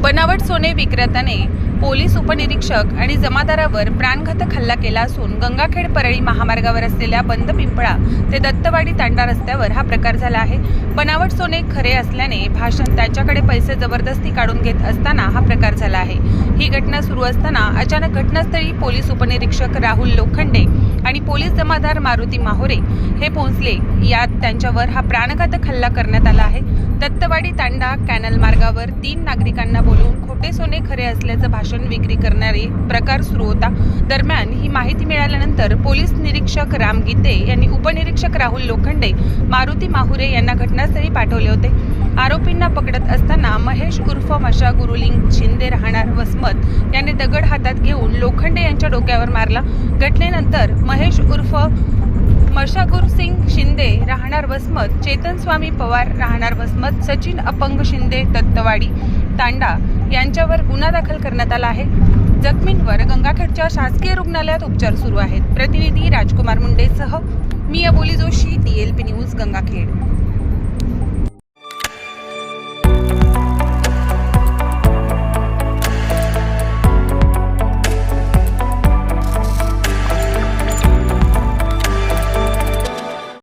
But बनावट सोने विक्रेत्याने पोलीस उपनिरीक्षक आणि जमादारावर प्राणघातक हल्ला केला असून गंगाखेड परळी महामार्गावर असलेल्या बंद पिंपळा ते दत्तवाडी तांडा रस्त्यावर हा प्रकार झाला आहे. बनावट सोने खरे असल्याने भाषण त्याच्याकडे पैसे जबरदस्ती काढून घेत असताना हा प्रकार झाला आहे. ही घटना सुरू असताना अचानक घटनास्थळी पोलीस उपनिरीक्षक राहुल लोखंडे आणि पोलीस जमादार मारुती माहोरे हे पोहोचले. यात त्यांच्यावर हा प्राणघातक हल्ला करण्यात आला आहे. दत्तवाडी तांडा कॅनल मार्गावर तीन नागरिकांना बोलून बोलवून खोटे सोने खरे असल्याचं भाषण विक्री करणारे प्रकार सुरू होता. दरम्यान ही माहिती मिळाल्यानंतर पोलीस निरीक्षक राम गीते यांनी उपनिरीक्षक राहुल लोखंडे मारुती माहुरे यांना घटनास्थळी पाठवले होते. आरोपींना पकडत असताना महेश उर्फ मशा गुरुलिंग शिंदे राहणार वसमत यांनी दगड हातात घेऊन लोखंडे यांच्या डोक्यावर मारला. घटनेनंतर महेश उर्फ मशागुर सिंग शिंदे राहणार वसमत चेतन स्वामी पवार राहणार वसमत सचिन अपंग शिंदे दत्तवाडी तांडा यांच्यावर गुन्हा दाखल करण्यात आला आहे. जखमींवर गंगाखेडच्या शासकीय रुग्णालयात उपचार सुरू आहेत. प्रतिनिधी राजकुमार मुंडेसह मी अबोली जोशी डीएलपी एल पी न्यूज गंगाखेड.